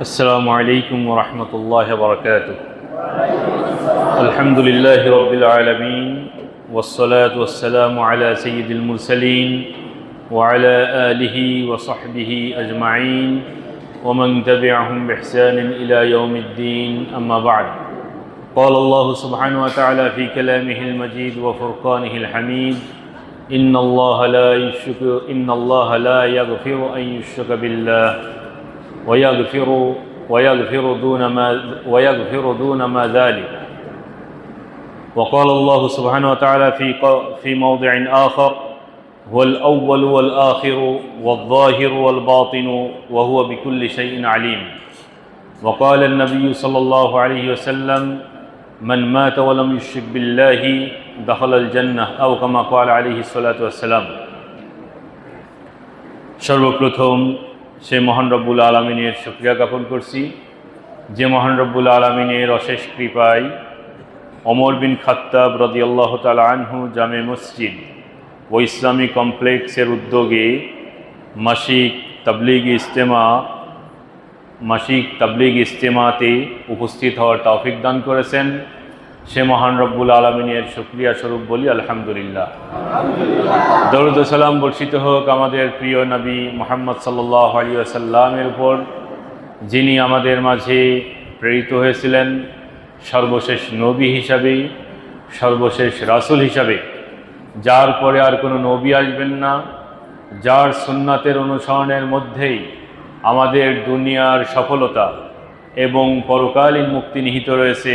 السلام عليكم ورحمة الله وبركاته. الحمد لله رب العالمين والصلاة والسلام على سيد المرسلين وعلى آله وصحبه أجمعين ومن تبعهم بإحسان إلى يوم الدين. أما بعد قال الله سبحانه وتعالى في كلامه المجيد وفرقانه الحميد إن الله لا يشرك إن الله لا يغفر أن يشرك بالله. ويغفر ويغفر دون ما ويغفر دون ما ذلك وقال الله سبحانه وتعالى في ق- في موضع آخر هو الأول والآخر والظاهر والباطن وهو بكل شيء عليم وقال النبي صلى الله عليه وسلم من مات ولم يشرك بالله دخل الجنة أو كما قال عليه الصلاة والسلام সর্বপ্রথম সে মহান রব্বুল আলমিনের শুক্রিয়া জ্ঞাপন করছি। যে মহান রব্বুল আলমিনের অশেষ কৃপায় অমর বিন খাত্তাব রদিয়াল্লাহ তালা আনহু জামে মসজিদ ও ইসলামী কমপ্লেক্সের উদ্যোগে মাসিক তাবলিগ ইজতেমা, মাসিক তাবলিগ ইজতেমাতে উপস্থিত হওয়ার তৌফিক দান করেছেন। সে মহান রব্বুল আলমিনের শুক্রিয়া স্বরূপ বলি আলহামদুলিল্লাহ। দরুদ সালাম বর্ষিত হোক আমাদের প্রিয় নবী মোহাম্মদ সাল্লাহ আলী আসাল্লামের উপর যিনি আমাদের মাঝে প্রেরিত হয়েছিলেন সর্বশেষ নবী হিসাবে সর্বশেষ রাসূল হিসাবে। যার পরে আর কোনো নবী আসবেন না যার সুন্নাতের অনুসরণের মধ্যেই আমাদের দুনিয়ার সফলতা এবং পরকালীন মুক্তি নিহিত রয়েছে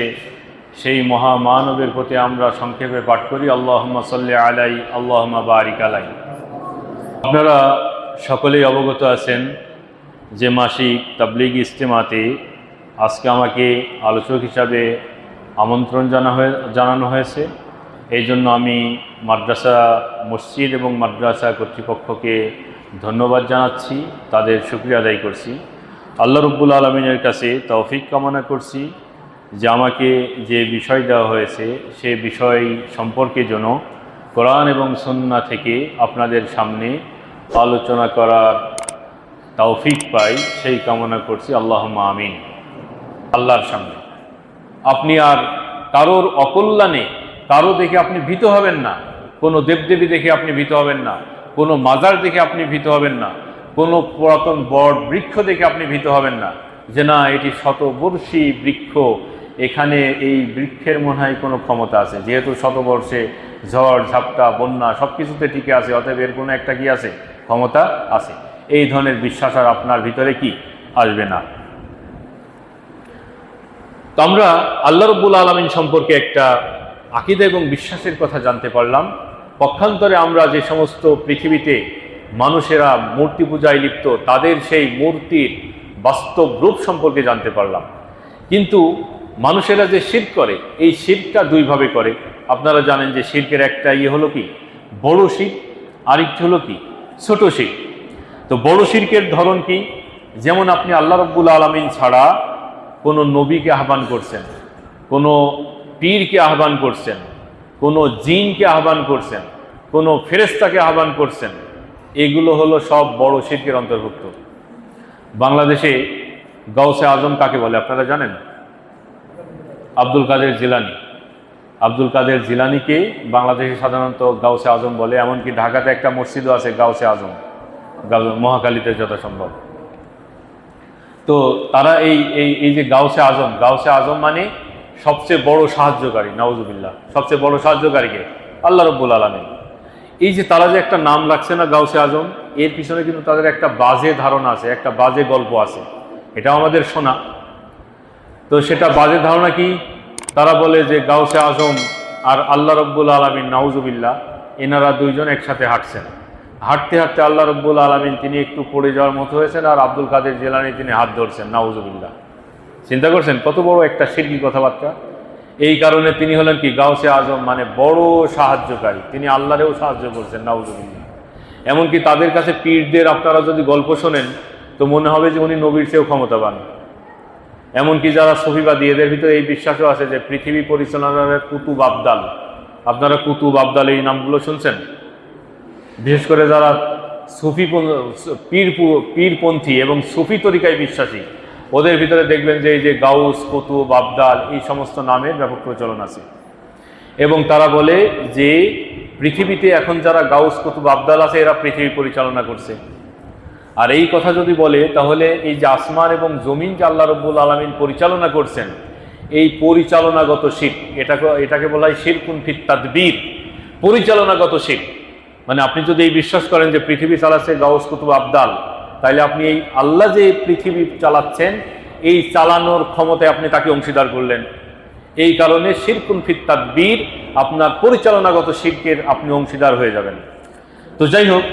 সেই মহামানবের প্রতি আমরা সংক্ষেপে পাঠ করি, আল্লাহম্মা সাল্লি আলাই, আল্লাহম্মা বারিক আলাই। আপনারা সকলেই অবগত আছেন যে মাসিক তাবলিগ ইজতেমাতে আজকে আমাকে আলোচক হিসাবে আমন্ত্রণ জানা হয়ে, জানানো হয়েছে। এই জন্য আমি মাদ্রাসা মসজিদ এবং মাদ্রাসা কর্তৃপক্ষকে ধন্যবাদ জানাচ্ছি, তাদের শুক্রিয়া আদায় করছি। আল্লাহ রব্বুল আলমিনের কাছে তৌফিক কামনা করছি। যে আমাকে যে বিষয় দেওয়া হয়েছে, সে বিষয় সম্পর্কে যেন কোরআন এবং সন্না থেকে আপনাদের সামনে আলোচনা করার তৌফিক পাই, সেই কামনা করছি। আল্লাহ আমিন। আল্লাহর সামনে। আপনি আর কারোর অকল্যাণে, কারও দেখে আপনি ভীত হবেন না। কোনো দেবদেবী দেখে আপনি ভীত হবেন না। কোনো মাজার দেখে আপনি ভীত হবেন না। কোনো পুরাতন বট বৃক্ষ দেখে আপনি ভীত হবেন না। যে না, এটি শতবর্ষী বৃক্ষ। এখানে এই বৃক্ষের মনে হয় কোনো ক্ষমতা আছে। যেহেতু শতবর্ষে ঝড়, ঝাপটা, বন্যা সব কিছুতে টিকে আছে, অতএব এর কোনো একটা কি আছে? ক্ষমতা আছে। এই ধরনের বিশ্বাস আর আপনার ভিতরে কি? আসবে না। তো আমরা আল্লাহ রব্বুল আলমিন সম্পর্কে একটা আকিদা এবং বিশ্বাসের কথা জানতে পারলাম। পক্ষান্তরে আমরা যে সমস্ত পৃথিবীতে মানুষেরা মূর্তি পূজায় লিপ্ত, তাদের সেই মূর্তির বাস্তব রূপ সম্পর্কে জানতে পারলাম। কিন্তু মানুষেরা যে শির করে, এই শিরটা দুইভাবে করে। আপনারা জানেন যে শির্কের একটা ইয়ে হলো কি? বড় শির, আরেকটি হলো কি? ছোট শির। তো বড় শির্কের ধরন কি? যেমন আপনি আল্লাহ রব্বুল আলমিন ছাড়া কোনো নবীকে আহ্বান করছেন, কোনো পীরকে আহ্বান করছেন, কোনো জিনকে আহ্বান করছেন, কোনো ফেরেস্তাকে আহ্বান করছেন, এগুলো হলো সব বড় শিল্পের অন্তর্ভুক্ত। বাংলাদেশে গাউসে আজম কাকে বলে, আপনারা জানেন? আব্দুল কাদের জিলানি। আব্দুল কাদের জিলানিকে বাংলাদেশে সাধারণত গাউসে আজম বলে, এমনকি ঢাকাতে একটা মসজিদও আছে গাউসে আজম। মহাকালীতে যথাসম্ভব। তো তারা এই এই এই যে গাউসে আজম গাউসে আজম মানে সবচেয়ে বড় সাহায্যকারী নওয়াজুবিল্লাহ সবচেয়ে বড় সাহায্যকারীকে, আল্লাহ রব্বুল আলমী এই যে তারা যে একটা নাম রাখছে না গাউসে আজম, এর পিছনে কিন্তু তাদের একটা বাজে ধারণা আছে, একটা বাজে গল্প আছে। এটাও আমাদের শোনা। তো সেটা বাজে ধারণা কি? তারা বলে যে গাউসে আজম আর আল্লাহ রব্বুল আলমিন, নাউজুবিল্লাহ, এনারা দুইজন একসাথে হাঁটছেন। হাঁটতে হাঁটতে আল্লাহ রব্বুল আলমিন তিনি একটু পড়ে যাওয়ার মতো হয়েছেন আর আব্দুল কাদের জেলানি তিনি হাত ধরছেন, নাউজুবিল্লাহ। চিন্তা করছেন, কত বড় একটা শিরকি কথাবার্তা। এই কারণে তিনি হলেন কি, গাউসে আজম মানে বড় সাহায্যকারী। তিনি আল্লাহরেও সাহায্য করছেন, নাউজুবিল্লাহ। এমনকি তাদের কাছে পীরদের আপনারা যদি গল্প শোনেন, তো মনে হবে যে উনি নবীর চেয়েও ক্ষমতাবান। এমনকি যারা সফিবাদী, এদের ভিতরে এই বিশ্বাসও আছে যে পৃথিবী পরিচালনার কুতুব আবদাল। আপনারা কুতুব আবদাল এই নামগুলো শুনছেন? বিশেষ করে যারা সুফি পীর পীরপন্থী এবং সুফি তরিকায় বিশ্বাসী, ওদের ভিতরে দেখবেন যে এই যে গাউস, কুতুব, আবদাল, এই সমস্ত নামের ব্যাপক প্রচলন আছে। এবং তারা বলে যে পৃথিবীতে এখন যারা গাউস, কুতুব, আবদাল আছে, এরা পৃথিবী পরিচালনা করছে। আর এই কথা যদি বলে, তাহলে এই যে আসমান এবং জমিন যে আল্লাহ রব্বুল আলমিন পরিচালনা করছেন, এই পরিচালনাগত শিখ এটাকে এটাকে বলা হয় শিরকুন ফিত তাদবীর, পরিচালনাগত শিখ মানে আপনি যদি এই বিশ্বাস করেন যে পৃথিবী চালাচ্ছে গাউস কুতুব আবদাল, তাইলে আপনি এই আল্লাহ যে পৃথিবী চালাচ্ছেন, এই চালানোর ক্ষমতায় আপনি তাকে অংশীদার করলেন। এই কারণে শিরকুন ফিত তাদবীর আপনার পরিচালনাগত শিরকের আপনি অংশীদার হয়ে যাবেন। তো যাই হোক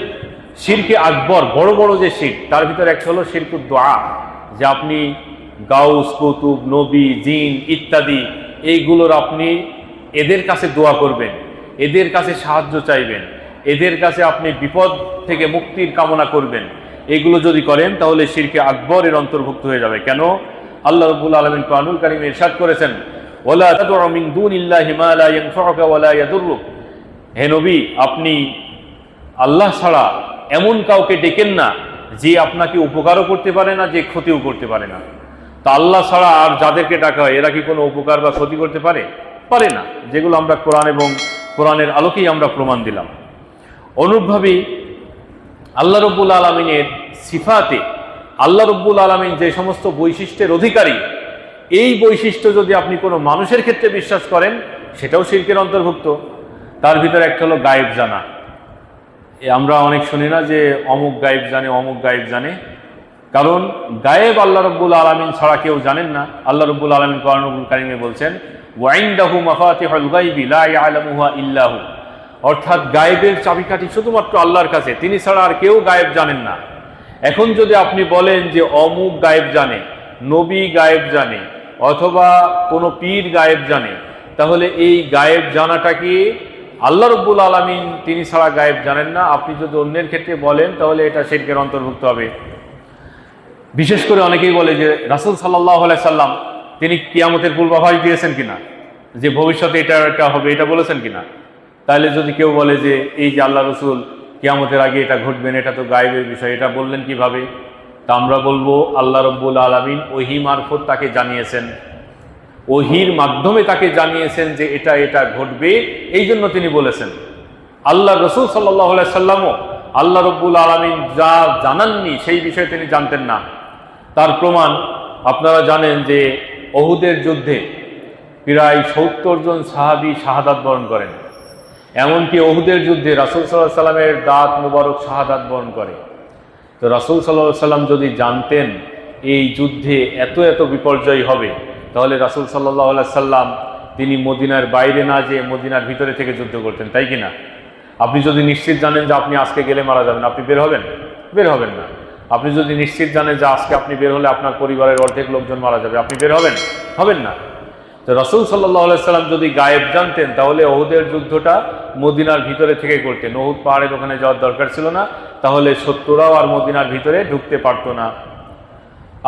শিরকে আকবর, বড় বড় যে শির, তার ভিতরে একটা হলো শিরকুদ দোয়া, যে আপনি গাউস, কৌতুব, নবী, জিন ইত্যাদি, এইগুলোর আপনি এদের কাছে দোয়া করবেন, এদের কাছে সাহায্য চাইবেন, এদের কাছে আপনি বিপদ থেকে মুক্তির কামনা করবেন। এগুলো যদি করেন, তাহলে শিরকে আকবরের অন্তর্ভুক্ত হয়ে যাবে। কেন? আল্লাহ রবুল আলমিন কানুল কারিম ইরশাদ করেছেন হে নবী, আপনি আল্লাহ ছাড়া এমন কাউকে ডেকেন না যে আপনাকে উপকারও করতে পারে না, যে ক্ষতিও করতে পারে না। তা আল্লাহ ছাড়া আর যাদেরকে ডাকা হয়, এরা কি কোনো উপকার বা ক্ষতি করতে পারে? পারে না। যেগুলো আমরা কোরআন এবং কোরআনের আলোকেই আমরা প্রমাণ দিলাম। অনুরূপভাবেই আল্লাহ রব্বুল আলমিনের সিফাতে আল্লাহ রব্বুল আলমিন যে সমস্ত বৈশিষ্ট্যের অধিকারী, এই বৈশিষ্ট্য যদি আপনি কোনো মানুষের ক্ষেত্রে বিশ্বাস করেন, সেটাও শিল্পের অন্তর্ভুক্ত। তার ভিতরে একটা হলো গায়েব জানা। আমরা অনেক শুনি না যে অমুক গায়েব জানে, অমুক গায়েব জানে। কারণ গায়েব আল্লাহ রব্বুল আলমিন ছাড়া কেউ জানেন না। আল্লাহ রব্বুল আলমিন করণবুল কারিমে বলছেন, ওয়াইন্দাহু মাফাতিহুল ইল্লাহু অর্থাৎ গায়েবের চাবিকাঠি শুধুমাত্র আল্লাহর কাছে, তিনি ছাড়া আর কেউ গায়েব জানেন না। এখন যদি আপনি বলেন যে অমুক গায়েব জানে, নবী গায়েব জানে, অথবা কোনো পীর গায়েব জানে, তাহলে এই গায়েব জানাটা কি আল্লাহ রব্বুল আলমিন তিনি ছাড়া গায়েব জানেন না। আপনি যদি অন্যের ক্ষেত্রে বলেন, তাহলে এটা শিল্পের অন্তর্ভুক্ত হবে। বিশেষ করে অনেকেই বলে যে, রাসুল সাল্লাহ সাল্লাম, তিনি কিয়ামতের পূর্বাভাস দিয়েছেন কিনা? যে ভবিষ্যতে এটা এটা হবে, এটা বলেছেন কিনা? তাহলে যদি কেউ বলে যে, এই যে আল্লাহ রসুল, কিয়ামতের আগে এটা ঘটবেন এটা তো গায়েবের বিষয়, এটা বললেন কীভাবে? তা আমরা বলব, আল্লাহ রব্বুল আলমিন ওহি মারফত তাকে জানিয়েছেন। ওহির মাধ্যমে তাকে জানিয়েছেন যে এটা এটা ঘটবে। এই জন্য তিনি বলেছেন, আল্লাহ রসুল সাল্লাহ সাল্লামও আল্লাহ রব্বুল আলমিন যা জানাননি সেই বিষয়ে তিনি জানতেন না। তার প্রমাণ আপনারা জানেন যে অহুদের যুদ্ধে প্রায় সত্তর জন সাহাবি শাহাদাত বরণ করেন। এমনকি অহুদের যুদ্ধে রাসুল সাল্লাহ সাল্লামের দাঁত মুবারক শাহাদাত বরণ করে। তো রাসুল সাল্লাহ সাল্লাম যদি জানতেন এই যুদ্ধে এত এত বিপর্যয় হবে তাহলে রাসুল সাল্লাহ সাল্লাম তিনি মদিনার বাইরে না যেয়ে মদিনার ভিতরে থেকে যুদ্ধ করতেন, তাই কি না আপনি যদি নিশ্চিত জানেন যে আপনি আজকে গেলে মারা যাবেন, আপনি বের হবেন? বের হবেন না। আপনি যদি নিশ্চিত জানেন যে আজকে আপনি বের হলে আপনার পরিবারের অর্ধেক লোকজন মারা যাবে, আপনি বের হবেন? হবেন না। তো রসুল সাল্লাহ সাল্লাম যদি গায়েব জানতেন, তাহলে ওহুদের যুদ্ধটা মদিনার ভিতরে থেকে করতেন। ওহুদ পাহাড়ের ওখানে যাওয়ার দরকার ছিল না, তাহলে শত্রুরাও আর মদিনার ভিতরে ঢুকতে পারতো না।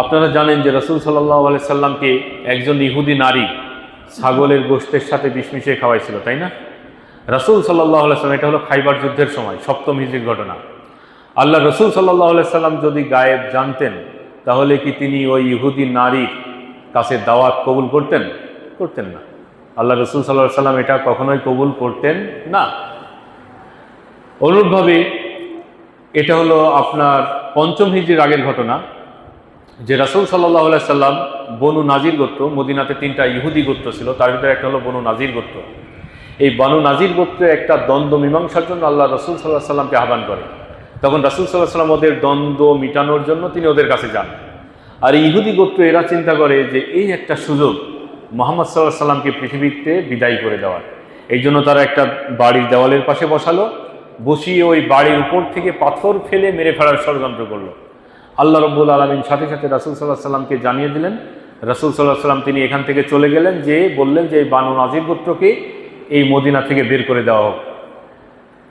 আপনারা জানেন যে রসুল সাল্লাহ আলি সাল্লামকে একজন ইহুদি নারী ছাগলের গোষ্ঠের সাথে বিষ মিশিয়ে খাওয়াইছিল, তাই না? রসুল সাল্লাহ সাল্লাম, এটা হলো খাইবার যুদ্ধের সময়, সপ্তম হিজড়ির ঘটনা। আল্লাহ রসুল সাল্লাহ সাল্লাম যদি গায়েব জানতেন, তাহলে কি তিনি ওই ইহুদি নারীর কাছে দাওয়াত কবুল করতেন? করতেন না। আল্লাহ রসুল সাল্লাহ সাল্লাম এটা কখনোই কবুল করতেন না। অনুরূপভাবে এটা হলো আপনার পঞ্চম হিজড়ির আগের ঘটনা। যে রাসুল সাল্লাহ সাল্লাম বনু নাজির গোত্র, মদিনাতে তিনটা ইহুদি গোত্র ছিল, তার ভিতরে একটা হলো বনু নাজির গোত্র। এই বনু নাজির গোত্রে একটা দ্বন্দ্ব মীমাংসার জন্য আল্লাহ রসুল সাল্লাহ সাল্লামকে আহ্বান করে। তখন রাসুল সাল্লাহ সাল্লাম ওদের দ্বন্দ্ব মিটানোর জন্য তিনি ওদের কাছে যান। আর ইহুদি গোত্র, এরা চিন্তা করে যে এই একটা সুযোগ মোহাম্মদ সাল্লাহ সাল্লামকে পৃথিবীতে বিদায় করে দেওয়ার। এই জন্য তারা একটা বাড়ির দেওয়ালের পাশে বসালো, বসিয়ে ওই বাড়ির উপর থেকে পাথর ফেলে মেরে ফেলার ষড়যন্ত্র করল। আল্লাহ রব্বুল আলমিন সাথে সাথে রাসুল সাল্লাহ সাল্লামকে জানিয়ে দিলেন। রাসুল সাল্লাহ সাল্লাম তিনি এখান থেকে চলে গেলেন যে বললেন যে, এই বানু নাজির গোত্রকে এই মদিনা থেকে বের করে দেওয়া হোক।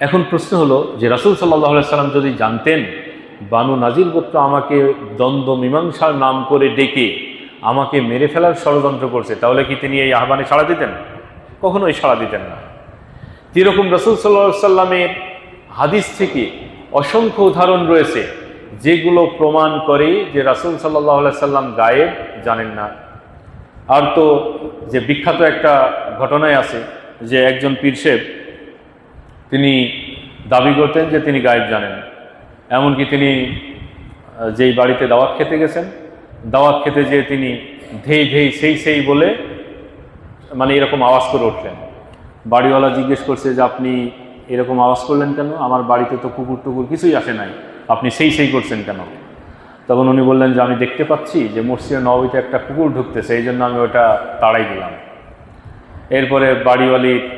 এখন প্রশ্ন হলো যে, রাসুল সাল্লাহ সাল্লাম যদি জানতেন, বানু নাজির গোত্র আমাকে দ্বন্দ্ব মীমাংসার নাম করে ডেকে আমাকে মেরে ফেলার ষড়যন্ত্র করছে, তাহলে কি তিনি এই আহ্বানে সাড়া দিতেন? কখনোই সাড়া দিতেন না। যেরকম রসুল সাল্লাহ সাল্লামের হাদিস থেকে অসংখ্য উদাহরণ রয়েছে। যেগুলো প্রমাণ করে যে রাসুল সাল্লাহ সাল্লাম গায়েব, জানেন না। আর তো যে বিখ্যাত একটা ঘটনায় আছে যে একজন পীরশেব তিনি দাবি করতেন যে তিনি গায়েব জানেন। এমনকি তিনি যেই বাড়িতে দাওয়াত খেতে গেছেন, দাওয়াত খেতে যেয়ে তিনি ধেই ধেই সেই সেই বলে মানে এরকম আওয়াজ করে উঠলেন। বাড়িওয়ালা জিজ্ঞেস করছে যে আপনি এরকম আওয়াজ করলেন কেন? আমার বাড়িতে তো কুকুর টুকুর কিছুই আসে নাই। আপনি সেই সেই করছেন কেন? তখন উনি বললেন যে, আমি দেখতে পাচ্ছি যে মসজিদের নবীতে একটা কুকুর ঢুকতেছে, এই জন্য আমি ওটা তাড়াই দিলাম। এরপরে বাড়িওয়ালি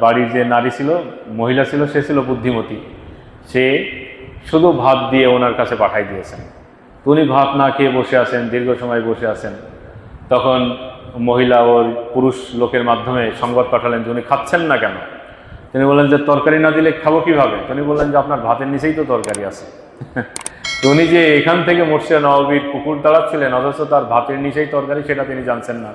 বাড়ির যে নারী ছিল, মহিলা ছিল, সে ছিল বুদ্ধিমতী। সে শুধু ভাত দিয়ে ওনার কাছে পাঠাই দিয়েছেন। উনি ভাত না খেয়ে বসে আছেন, দীর্ঘ সময় বসে আছেন। তখন মহিলা ওর পুরুষ লোকের মাধ্যমে সংবাদ পাঠালেন যে, উনি খাচ্ছেন না কেন? তিনি বললেন যে, তরকারি না দিলে খাব কীভাবে? তিনি বললেন যে, আপনার ভাতের নিচেই তো তরকারি আছে। উনি যে এখান থেকে মোর্শিয়া নবাবীর কুকুর দাঁড়াচ্ছিলেন, অথচ তার ভাতের নিচেই তরকারি, সেটা তিনি জানছেন না।